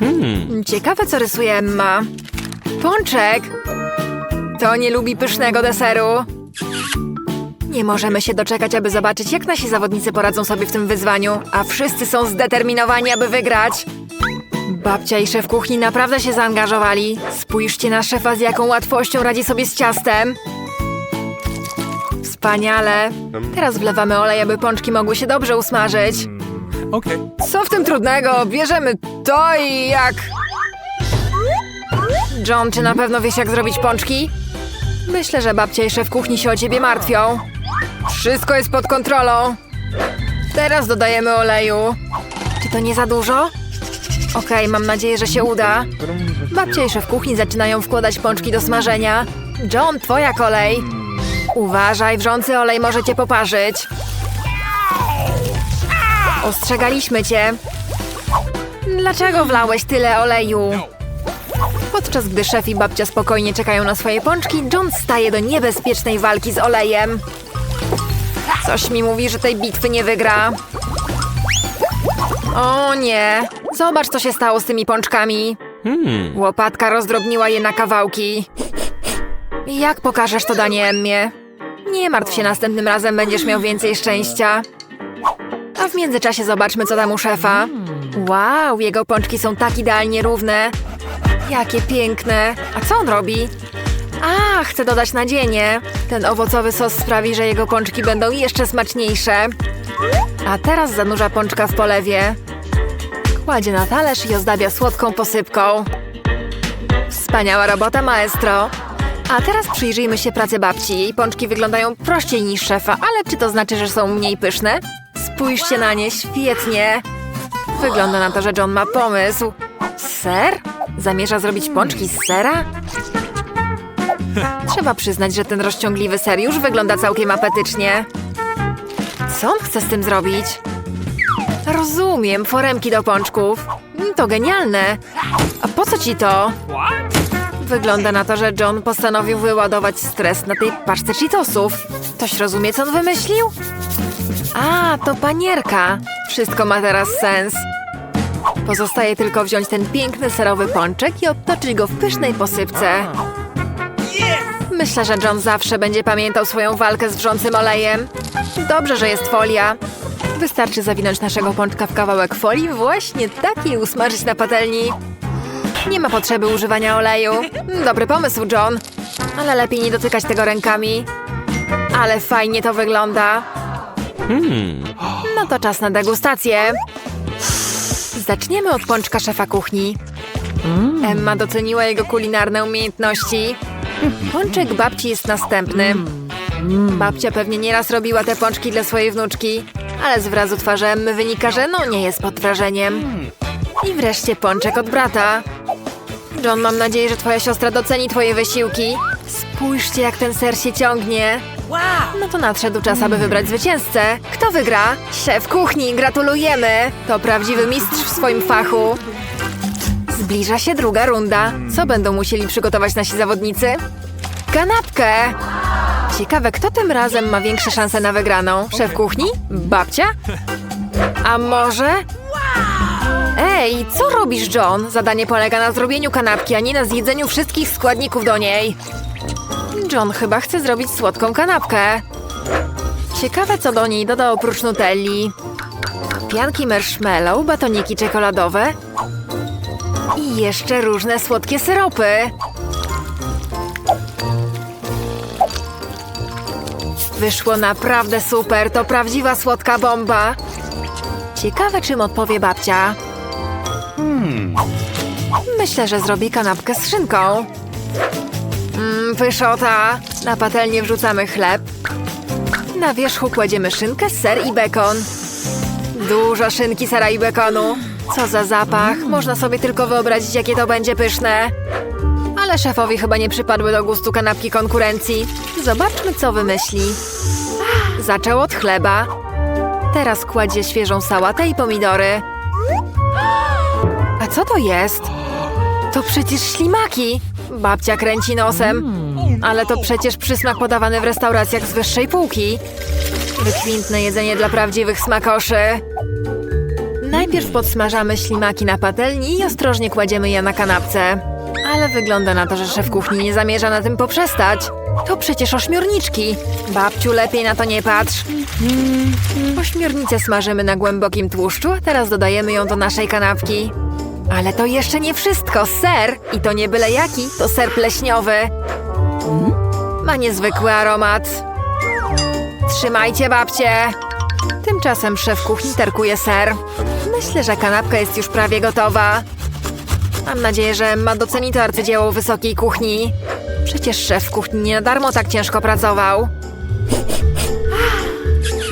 Hmm. Ciekawe, co rysuje Emma. Pączek! To nie lubi pysznego deseru. Nie możemy się doczekać, aby zobaczyć, jak nasi zawodnicy poradzą sobie w tym wyzwaniu, a wszyscy są zdeterminowani, aby wygrać. Babcia i szef kuchni naprawdę się zaangażowali. Spójrzcie na szefa, z jaką łatwością radzi sobie z ciastem. Wspaniale. Teraz wlewamy olej, aby pączki mogły się dobrze usmażyć. Okay. Co w tym trudnego? Bierzemy to i jak... John, czy na pewno wiesz, jak zrobić pączki? Myślę, że babcia i szef kuchni się o ciebie martwią. Wszystko jest pod kontrolą. Teraz dodajemy oleju. Czy to nie za dużo? Okej, mam nadzieję, że się uda. Babcia i szef kuchni zaczynają wkładać pączki do smażenia. John, twoja kolej. Uważaj, wrzący olej może cię poparzyć. Ostrzegaliśmy cię. Dlaczego wlałeś tyle oleju? Podczas gdy szef i babcia spokojnie czekają na swoje pączki, John staje do niebezpiecznej walki z olejem. Coś mi mówi, że tej bitwy nie wygra. O nie! Zobacz, co się stało z tymi pączkami. Hmm. Łopatka rozdrobniła je na kawałki. Jak pokażesz to danie Emmie? Nie martw się, następnym razem będziesz miał więcej szczęścia. Międzyczasie zobaczmy, co tam u szefa. Wow, jego pączki są tak idealnie równe. Jakie piękne. A co on robi? A, chce dodać nadzienie. Ten owocowy sos sprawi, że jego pączki będą jeszcze smaczniejsze. A teraz zanurza pączka w polewie. Kładzie na talerz i ozdabia słodką posypką. Wspaniała robota, maestro. A teraz przyjrzyjmy się pracy babci. Jej pączki wyglądają prościej niż szefa, ale czy to znaczy, że są mniej pyszne? Spójrzcie na nie, świetnie. Wygląda na to, że John ma pomysł. Ser? Zamierza zrobić pączki z sera? Trzeba przyznać, że ten rozciągliwy ser już wygląda całkiem apetycznie. Co on chce z tym zrobić? Rozumiem, foremki do pączków. Mm, To genialne. A po co ci to? Wygląda na to, że John postanowił wyładować stres na tej paczce Cheetosów. Ktoś rozumie, co on wymyślił? A, to panierka. Wszystko ma teraz sens. Pozostaje tylko wziąć ten piękny serowy pączek i obtoczyć go w pysznej posypce. Myślę, że John zawsze będzie pamiętał swoją walkę z wrzącym olejem. Dobrze, że jest folia. Wystarczy zawinąć naszego pączka w kawałek folii, właśnie tak i usmażyć na patelni. Nie ma potrzeby używania oleju. Dobry pomysł, John. Ale lepiej nie dotykać tego rękami. Ale fajnie to wygląda. Hmm. No to czas na degustację. Zaczniemy od pączka szefa kuchni. Emma doceniła jego kulinarne umiejętności. Pączek babci jest następny. Babcia pewnie nieraz robiła te pączki dla swojej wnuczki, ale z wyrazu twarzy Emmy wynika, że no nie jest pod wrażeniem. I wreszcie pączek od brata. John, mam nadzieję, że twoja siostra doceni twoje wysiłki. Spójrzcie, jak ten ser się ciągnie. No to nadszedł czas, aby wybrać zwycięzcę. Kto wygra? Szef kuchni, gratulujemy! To prawdziwy mistrz w swoim fachu. Zbliża się druga runda. Co będą musieli przygotować nasi zawodnicy? Kanapkę! Ciekawe, kto tym razem ma większe szanse na wygraną? Szef kuchni? Babcia? A może... Ej, co robisz, John? Zadanie polega na zrobieniu kanapki, a nie na zjedzeniu wszystkich składników do niej. John chyba chce zrobić słodką kanapkę. Ciekawe, co do niej doda oprócz nutelli. Pianki marshmallow, batoniki czekoladowe i jeszcze różne słodkie syropy. Wyszło naprawdę super, to prawdziwa słodka bomba. Ciekawe, czym odpowie babcia. Myślę, że zrobi kanapkę z szynką. Pyszota. Na patelnię wrzucamy chleb. Na wierzchu kładziemy szynkę, ser i bekon. Dużo szynki, sera i bekonu. Co za zapach. Można sobie tylko wyobrazić, jakie to będzie pyszne. Ale szefowi chyba nie przypadły do gustu kanapki konkurencji. Zobaczmy, co wymyśli. Zaczął od chleba. Teraz kładzie świeżą sałatę i pomidory. A co to jest? To przecież ślimaki! Babcia kręci nosem. Ale to przecież przysmak podawany w restauracjach z wyższej półki. Wykwintne jedzenie dla prawdziwych smakoszy. Najpierw podsmażamy ślimaki na patelni i ostrożnie kładziemy je na kanapce. Ale wygląda na to, że szef kuchni nie zamierza na tym poprzestać. To przecież ośmiorniczki. Babciu, lepiej na to nie patrz. Ośmiornicę smażymy na głębokim tłuszczu, a teraz dodajemy ją do naszej kanapki. Ale to jeszcze nie wszystko. Ser! I to nie byle jaki, to ser pleśniowy. Ma niezwykły aromat. Trzymajcie babcie! Tymczasem szef kuchni tarkuje ser. Myślę, że kanapka jest już prawie gotowa. Mam nadzieję, że Emma doceni to arcydzieło wysokiej kuchni. Przecież szef kuchni nie na darmo tak ciężko pracował.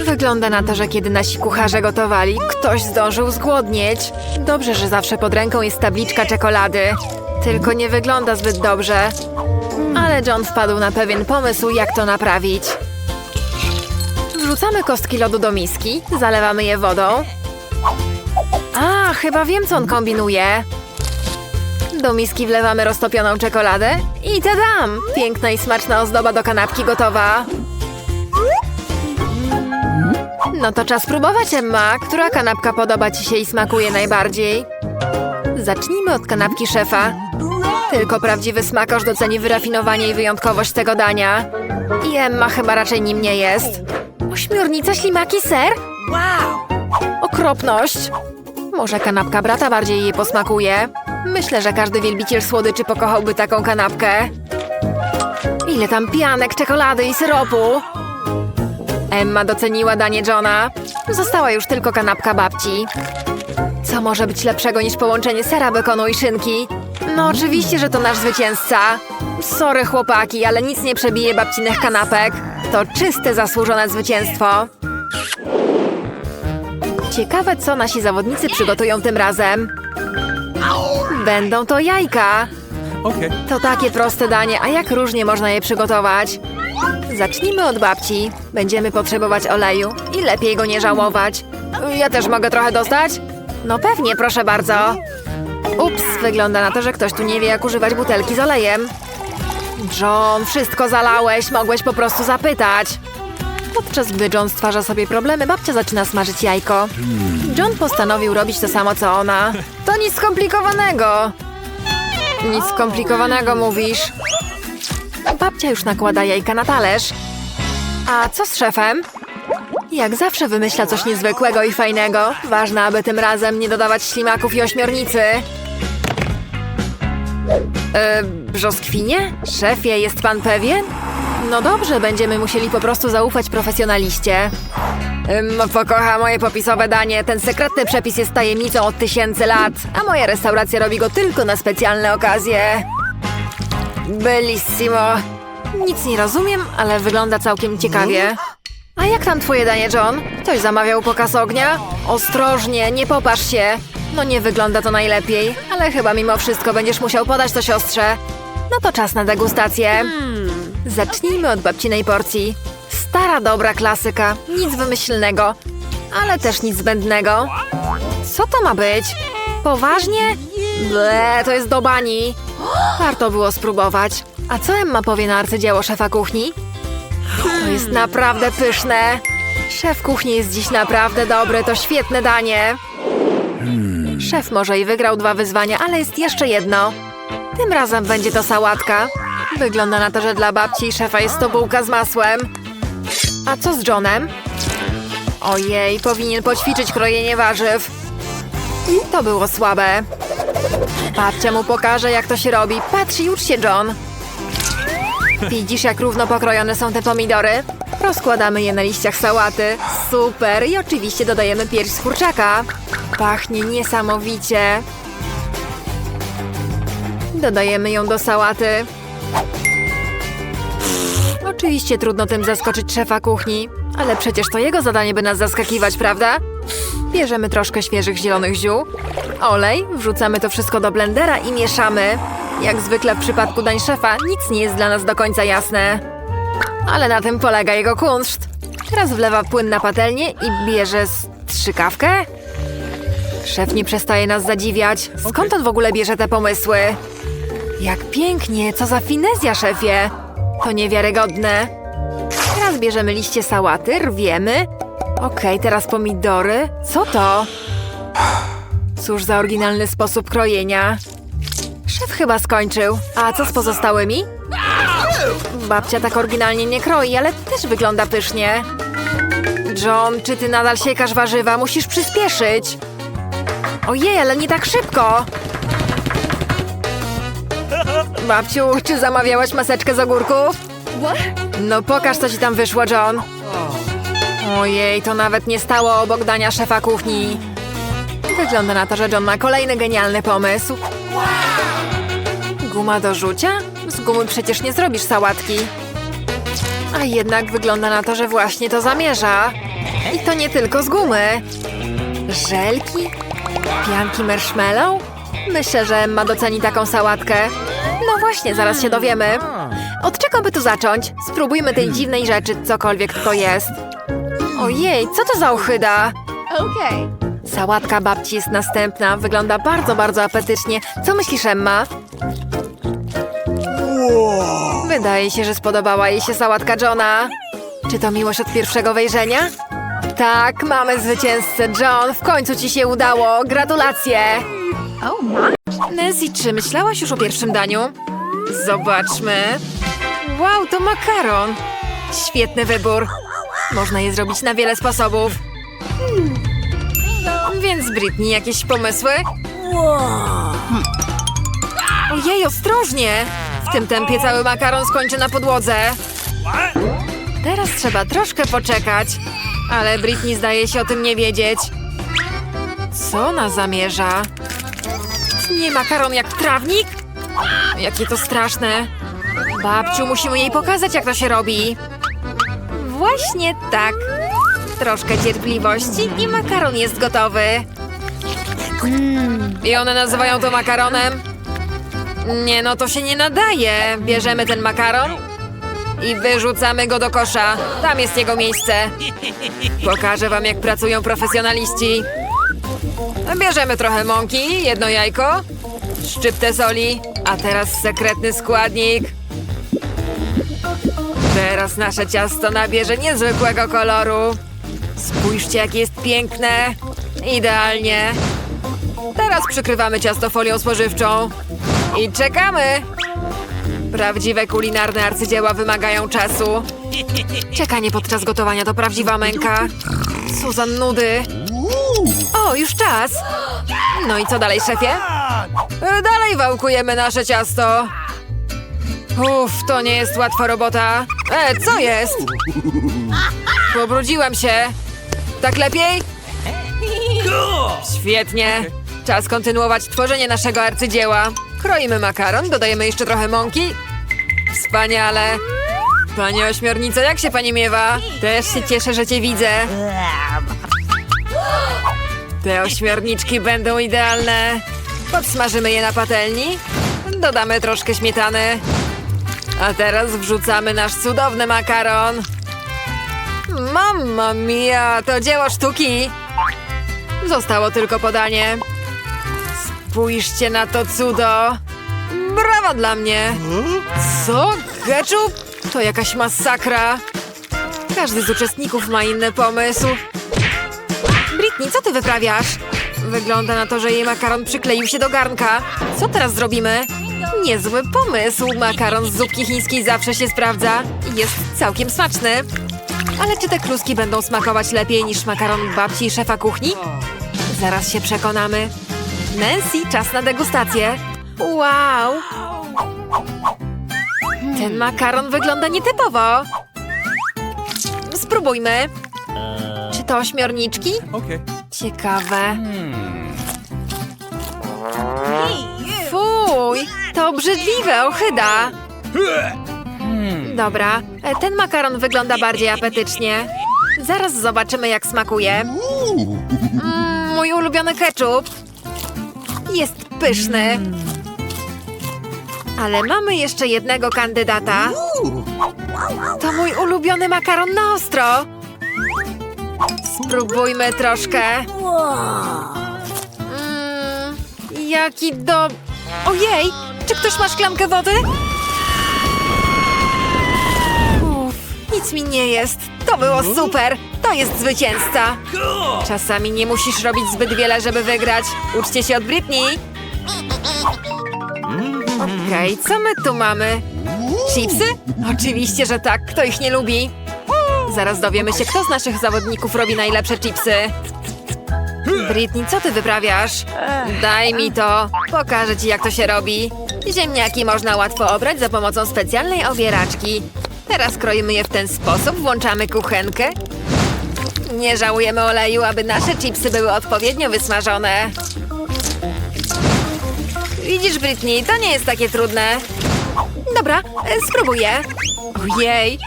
Wygląda na to, że kiedy nasi kucharze gotowali, ktoś zdążył zgłodnieć. Dobrze, że zawsze pod ręką jest tabliczka czekolady. Tylko nie wygląda zbyt dobrze. Ale John wpadł na pewien pomysł, jak to naprawić. Wrzucamy kostki lodu do miski, zalewamy je wodą. A, chyba wiem, co on kombinuje. Do miski wlewamy roztopioną czekoladę i tadam! Piękna i smaczna ozdoba do kanapki gotowa. No to czas próbować, Emma. Która kanapka podoba Ci się i smakuje najbardziej? Zacznijmy od kanapki szefa. Tylko prawdziwy smakosz doceni wyrafinowanie i wyjątkowość tego dania. I Emma chyba raczej nim nie jest. Ośmiornica, ślimaki, ser? Wow! Okropność! Może kanapka brata bardziej jej posmakuje? Myślę, że każdy wielbiciel słodyczy pokochałby taką kanapkę. Ile tam pianek, czekolady i syropu! Emma doceniła danie Johna. Została już tylko kanapka babci. Co może być lepszego niż połączenie sera, bekonu i szynki? No oczywiście, że to nasz zwycięzca. Sorry chłopaki, ale nic nie przebije babcinych kanapek. To czyste, zasłużone zwycięstwo. Ciekawe, co nasi zawodnicy przygotują tym razem. Będą to jajka. To takie proste danie, a jak różnie można je przygotować? Zacznijmy od babci. Będziemy potrzebować oleju i lepiej go nie żałować. Ja też mogę trochę dostać? No pewnie, proszę bardzo. Wygląda na to, że ktoś tu nie wie, jak używać butelki z olejem. John, wszystko zalałeś, mogłeś po prostu zapytać. Podczas gdy John stwarza sobie problemy, babcia zaczyna smażyć jajko. John postanowił robić to samo, co ona. To nic skomplikowanego. Nic skomplikowanego, mówisz. Babcia już nakłada jajka na talerz. A co z szefem? Jak zawsze wymyśla coś niezwykłego i fajnego. Ważne, aby tym razem nie dodawać ślimaków i ośmiornicy. E, brzoskwinie? Szefie, jest pan pewien? No dobrze, będziemy musieli po prostu zaufać profesjonaliście. Ym, pokocha moje popisowe danie. Ten sekretny przepis jest tajemnicą od tysięcy lat, a moja restauracja robi go tylko na specjalne okazje. Bellissimo. Nic nie rozumiem, ale wygląda całkiem ciekawie. A jak tam twoje danie, John? Ktoś zamawiał pokaz ognia? Ostrożnie, nie popatrz się. No nie wygląda to najlepiej, ale chyba mimo wszystko będziesz musiał podać to siostrze. No to czas na degustację. Zacznijmy od babcinej porcji. Stara, dobra klasyka. Nic wymyślnego, ale też nic zbędnego. Co to ma być? Poważnie? Ble, to jest do bani. Warto było spróbować. A co Emma powie na arcydzieło szefa kuchni? To jest naprawdę pyszne. Szef kuchni jest dziś naprawdę dobry, to świetne danie. Szef może i wygrał dwa wyzwania, ale jest jeszcze jedno. Tym razem będzie to sałatka. Wygląda na to, że dla babci i szefa jest to bułka z masłem. A co z Johnem? Ojej, powinien poćwiczyć krojenie warzyw. To było słabe. Babcia mu pokaże, jak to się robi. Patrz i ucz się, John. Widzisz, jak równo pokrojone są te pomidory? Rozkładamy je na liściach sałaty. Super! I oczywiście dodajemy pierś z kurczaka. Pachnie niesamowicie. Dodajemy ją do sałaty. Oczywiście trudno tym zaskoczyć szefa kuchni, ale przecież to jego zadanie, by nas zaskakiwać, prawda? Bierzemy troszkę świeżych zielonych ziół, olej, wrzucamy to wszystko do blendera i mieszamy. Jak zwykle w przypadku dań szefa, nic nie jest dla nas do końca jasne. Ale na tym polega jego kunszt. Teraz wlewa płyn na patelnię i bierze strzykawkę? Szef nie przestaje nas zadziwiać. Skąd on w ogóle bierze te pomysły? Jak pięknie, co za finezja, szefie! To niewiarygodne. Teraz bierzemy liście sałaty, rwiemy. Okej, teraz pomidory. Co to? Cóż za oryginalny sposób krojenia. Szef chyba skończył. A co z pozostałymi? Babcia tak oryginalnie nie kroi, ale też wygląda pysznie. John, czy ty nadal siekasz warzywa? Musisz przyspieszyć. Ojej, ale nie tak szybko. Babciu, czy zamawiałaś maseczkę z ogórków? No pokaż, co ci tam wyszło, John. Ojej, to nawet nie stało obok dania szefa kuchni. Wygląda na to, że John ma kolejny genialny pomysł. Guma do rzucia? Z gumy przecież nie zrobisz sałatki. A jednak wygląda na to, że właśnie to zamierza. I to nie tylko z gumy. Żelki? Pianki marshmallow? Myślę, że Emma doceni taką sałatkę. No właśnie, zaraz się dowiemy. Od czego by tu zacząć? Spróbujmy tej dziwnej rzeczy, cokolwiek to jest. Ojej, co to za ochyda? Okay. Sałatka babci jest następna. Wygląda bardzo, bardzo apetycznie. Co myślisz, Emma? Wydaje się, że spodobała jej się sałatka Johna. Czy to miłość od pierwszego wejrzenia? Tak, mamy zwycięzcę. John, w końcu ci się udało. Gratulacje! Nancy, czy myślałaś już o pierwszym daniu? Zobaczmy. Wow, to makaron. Świetny wybór. Można je zrobić na wiele sposobów. Więc Britney, jakieś pomysły? Ojej, ostrożnie! W tym tempie cały makaron skończy na podłodze. Teraz trzeba troszkę poczekać. Ale Britney zdaje się o tym nie wiedzieć. Co ona zamierza? Nie makaron jak trawnik? Jakie to straszne. Babciu, musimy jej pokazać, jak to się robi. Właśnie tak. Troszkę cierpliwości i makaron jest gotowy. I one nazywają to makaronem? Nie, no to się nie nadaje. Bierzemy ten makaron i wyrzucamy go do kosza. Tam jest jego miejsce. Pokażę wam, jak pracują profesjonaliści. Bierzemy trochę mąki, jedno jajko, szczyptę soli, a teraz sekretny składnik. Teraz nasze ciasto nabierze niezwykłego koloru. Spójrzcie, jakie jest piękne. Idealnie. Teraz przykrywamy ciasto folią spożywczą. I czekamy. Prawdziwe kulinarne arcydzieła wymagają czasu. Czekanie podczas gotowania to prawdziwa męka. Za nudy. O, już czas. No i co dalej, szefie? Dalej wałkujemy nasze ciasto. Uff, to nie jest łatwa robota. E, co jest? Pobrudziłem się. Tak lepiej? Świetnie. Czas kontynuować tworzenie naszego arcydzieła. Kroimy makaron, dodajemy jeszcze trochę mąki. Wspaniale. Panie ośmiornico, jak się pani miewa? Też się cieszę, że cię widzę. Te ośmiorniczki będą idealne. Podsmażymy je na patelni. Dodamy troszkę śmietany. A teraz wrzucamy nasz cudowny makaron. Mamma mia, to dzieło sztuki. Zostało tylko podanie. Spójrzcie na to cudo. Brawa dla mnie. Co? Ketchup? To jakaś masakra. Każdy z uczestników ma inny pomysł. Britney, co ty wyprawiasz? Wygląda na to, że jej makaron przykleił się do garnka. Co teraz zrobimy? Niezły pomysł. Makaron z zupki chińskiej zawsze się sprawdza. Jest całkiem smaczny. Ale czy te kluski będą smakować lepiej niż makaron babci i szefa kuchni? Zaraz się przekonamy. Nancy, czas na degustację. Wow! Ten makaron wygląda nietypowo. Spróbujmy. Czy to ośmiorniczki? Okay. Ciekawe. Fuj, to obrzydliwe, ochyda. Dobra, ten makaron wygląda bardziej apetycznie. Zaraz zobaczymy, jak smakuje. Mm, mój ulubiony ketchup. Jest pyszny. Ale mamy jeszcze jednego kandydata. To mój ulubiony makaron na ostro. Spróbujmy troszkę. Mm, jaki do... Ojej! Czy ktoś ma szklankę wody? Nic mi nie jest. To było super! To jest zwycięzca! Czasami nie musisz robić zbyt wiele, żeby wygrać. Uczcie się od Britney! Okej, co my tu mamy? Chipsy? Oczywiście, że tak. Kto ich nie lubi? Zaraz dowiemy się, kto z naszych zawodników robi najlepsze chipsy. Britney, co ty wyprawiasz? Daj mi to. Pokażę ci, jak to się robi. Ziemniaki można łatwo obrać za pomocą specjalnej obieraczki. Teraz kroimy je w ten sposób, włączamy kuchenkę. Nie żałujemy oleju, aby nasze chipsy były odpowiednio wysmażone. Widzisz, Britney, to nie jest takie trudne. Dobra, e, spróbuję. Ojej.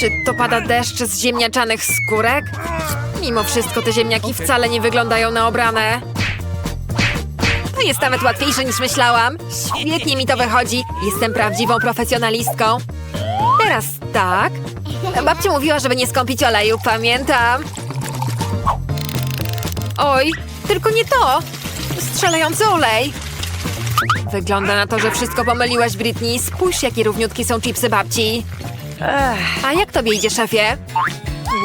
Czy to pada deszcz z ziemniaczanych skórek? Mimo wszystko te ziemniaki wcale nie wyglądają na obrane. To jest nawet łatwiejsze niż myślałam. Świetnie mi to wychodzi. Jestem prawdziwą profesjonalistką. Teraz tak. Babcia mówiła, żeby nie skąpić oleju, pamiętam. Oj, tylko nie to. Strzelający olej. Wygląda na to, że wszystko pomyliłaś, Britney. Spójrz, jakie równiutkie są chipsy babci. A jak tobie idzie, szefie?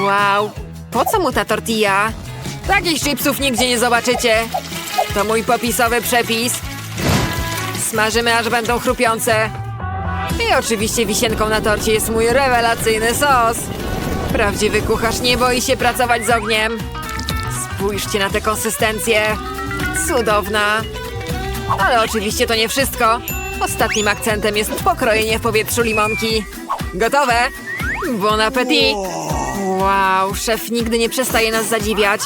Wow, po co mu ta tortilla? Takich chipsów nigdzie nie zobaczycie. To mój popisowy przepis. Smażymy, aż będą chrupiące. I oczywiście wisienką na torcie jest mój rewelacyjny sos. Prawdziwy kucharz nie boi się pracować z ogniem. Spójrzcie na tę konsystencję. Cudowna. Ale oczywiście to nie wszystko. Ostatnim akcentem jest pokrojenie w powietrzu limonki. Gotowe? Bon appetit! Wow, szef nigdy nie przestaje nas zadziwiać.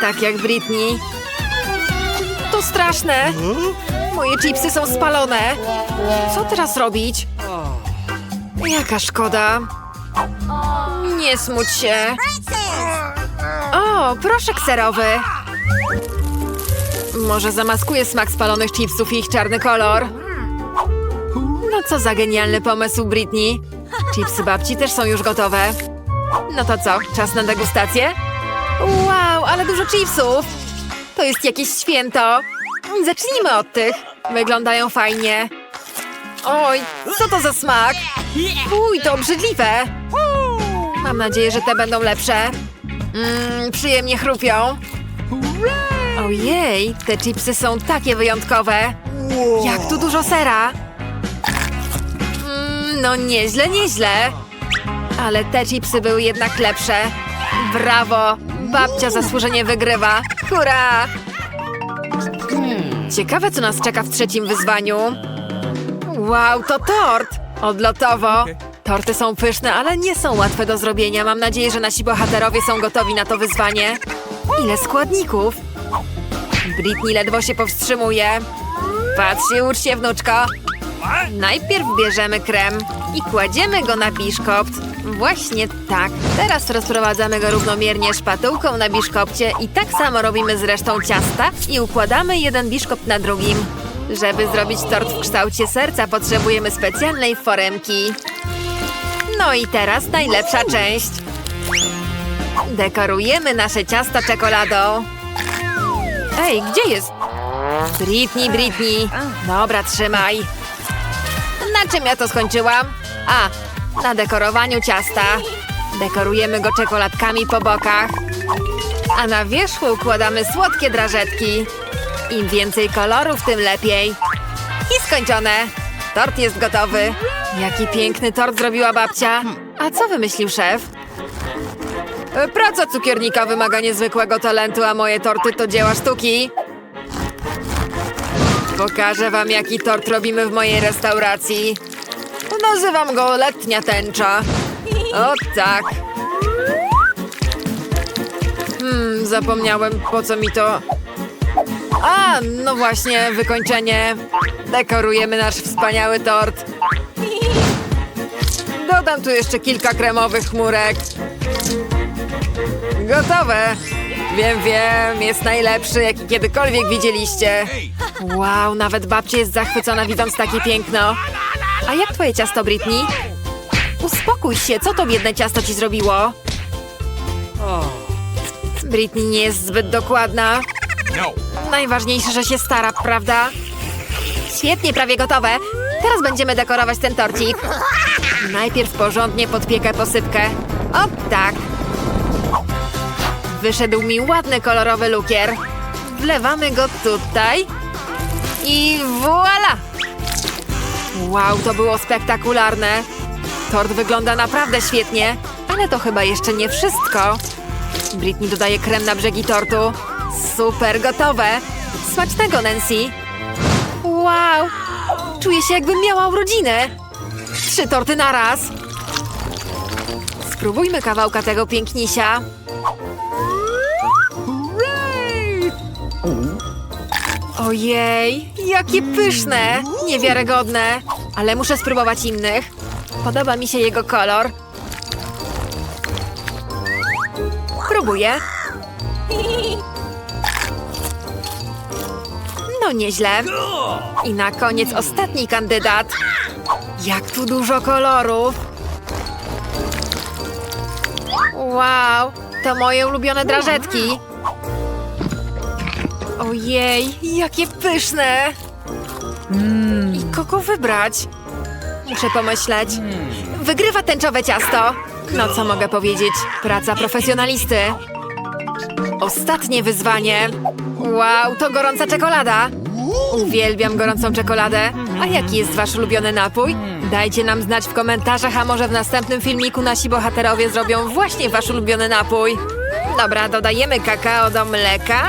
Tak jak Britney. To straszne! Moje chipsy są spalone. Co teraz robić? Jaka szkoda. Nie smuć się. O, proszek serowy. Może zamaskuję smak spalonych chipsów i ich czarny kolor. No co za genialny pomysł, Britney. Chipsy babci też są już gotowe. No to co, czas na degustację? Wow, ale dużo chipsów! To jest jakieś święto. Zacznijmy od tych. Wyglądają fajnie. Oj, co to za smak? Uj, to obrzydliwe. Mam nadzieję, że te będą lepsze. Mmm, przyjemnie chrupią. Ojej, te chipsy są takie wyjątkowe. Jak tu dużo sera. Mm, no nieźle, nieźle. Ale te chipsy były jednak lepsze. Brawo! Babcia zasłużenie wygrywa. Hurra! Ciekawe, co nas czeka w trzecim wyzwaniu. Wow, to tort! Odlotowo. Torty są pyszne, ale nie są łatwe do zrobienia. Mam nadzieję, że nasi bohaterowie są gotowi na to wyzwanie. Ile składników? Britney ledwo się powstrzymuje. Patrz się, ucz się, wnuczko. Najpierw bierzemy krem i kładziemy go na biszkopt. Właśnie tak. Teraz rozprowadzamy go równomiernie szpatułką na biszkopcie i tak samo robimy z resztą ciasta i układamy jeden biszkopt na drugim. Żeby zrobić tort w kształcie serca potrzebujemy specjalnej foremki. No i teraz najlepsza część. Dekorujemy nasze ciasta czekoladą. Ej, gdzie jest? Britney, Britney. Dobra, trzymaj. Na czym ja to skończyłam? A, na dekorowaniu ciasta. Dekorujemy go czekoladkami po bokach. A na wierzchu układamy słodkie drażetki. Im więcej kolorów, tym lepiej. I skończone. Tort jest gotowy. Jaki piękny tort zrobiła babcia. A co wymyślił szef? E, Praca cukiernika wymaga niezwykłego talentu, a moje torty to dzieła sztuki. Pokażę wam, jaki tort robimy w mojej restauracji. Nazywam go letnia tęcza. O tak. Hmm, zapomniałem, po co mi to... A, no właśnie, wykończenie. Dekorujemy nasz wspaniały tort. Dodam tu jeszcze kilka kremowych chmurek. Gotowe! Wiem, wiem, jest najlepszy, jaki kiedykolwiek widzieliście. Wow, nawet babcia jest zachwycona widząc takie piękno. A jak twoje ciasto, Britney? Uspokój się, co to biedne ciasto ci zrobiło? Britney nie jest zbyt dokładna. No. Najważniejsze, że się stara, prawda? Świetnie, prawie gotowe. Teraz będziemy dekorować ten torcik. najpierw porządnie podpiekę posypkę. O, tak. Wyszedł mi ładny kolorowy lukier. Wlewamy go tutaj. I voila! Wow, to było spektakularne. Tort wygląda naprawdę świetnie, ale to chyba jeszcze nie wszystko. Britney dodaje krem na brzegi tortu. Super, gotowe. Smacznego, Nancy. Wow, czuję się jakbym miała urodziny. Trzy torty na raz. Spróbujmy kawałka tego pięknisia. Ojej, jakie pyszne! Niewiarygodne, ale muszę spróbować innych. Podoba mi się jego kolor. Próbuję. No nieźle. I na koniec ostatni kandydat. Jak tu dużo kolorów. Wow, to moje ulubione drażetki. Ojej, jakie pyszne! I kogo wybrać? Muszę pomyśleć. Wygrywa tęczowe ciasto. No co mogę powiedzieć? Praca profesjonalisty. Ostatnie wyzwanie. Wow, to gorąca czekolada. Uwielbiam gorącą czekoladę. A jaki jest wasz ulubiony napój? Dajcie nam znać w komentarzach, a może w następnym filmiku nasi bohaterowie zrobią właśnie wasz ulubiony napój. Dobra, dodajemy kakao do mleka.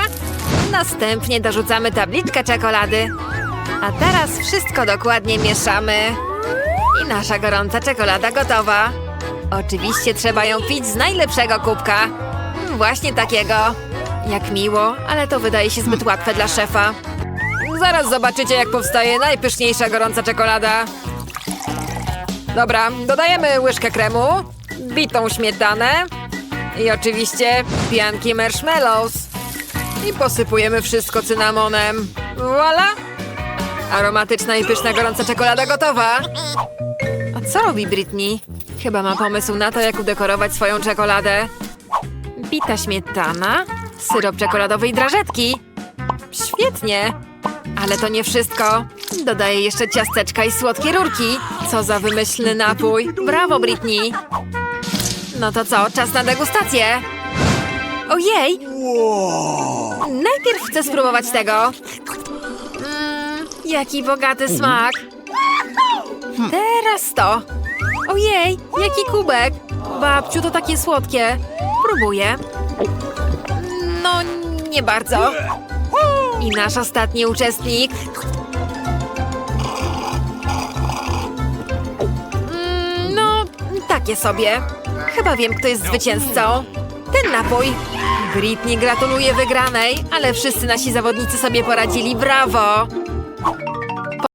Następnie dorzucamy tabliczkę czekolady. A teraz wszystko dokładnie mieszamy. I nasza gorąca czekolada gotowa. Oczywiście trzeba ją pić z najlepszego kubka. Mm, Właśnie takiego. Jak miło, ale to wydaje się zbyt łatwe dla szefa. Zaraz zobaczycie, jak powstaje najpyszniejsza gorąca czekolada. Dobra, dodajemy łyżkę kremu, bitą śmietanę i oczywiście pianki marshmallows. I posypujemy wszystko cynamonem. Voila! Aromatyczna i pyszna gorąca czekolada gotowa. A co robi Britney? Chyba ma pomysł na to, jak udekorować swoją czekoladę. Bita śmietana, syrop czekoladowy i drażetki. Świetnie! Ale to nie wszystko. Dodaję jeszcze ciasteczka i słodkie rurki. Co za wymyślny napój. Brawo, Britney! No to co, czas na degustację. Ojej! Najpierw chcę spróbować tego. Mmm, jaki bogaty smak. Teraz to. Ojej, jaki kubek. Babciu, to takie słodkie. Próbuję. No, nie bardzo. I nasz ostatni uczestnik. Mm, No, takie sobie. Chyba wiem, kto jest zwycięzcą. Ten napój. Britney gratuluje wygranej, ale wszyscy nasi zawodnicy sobie poradzili. Brawo!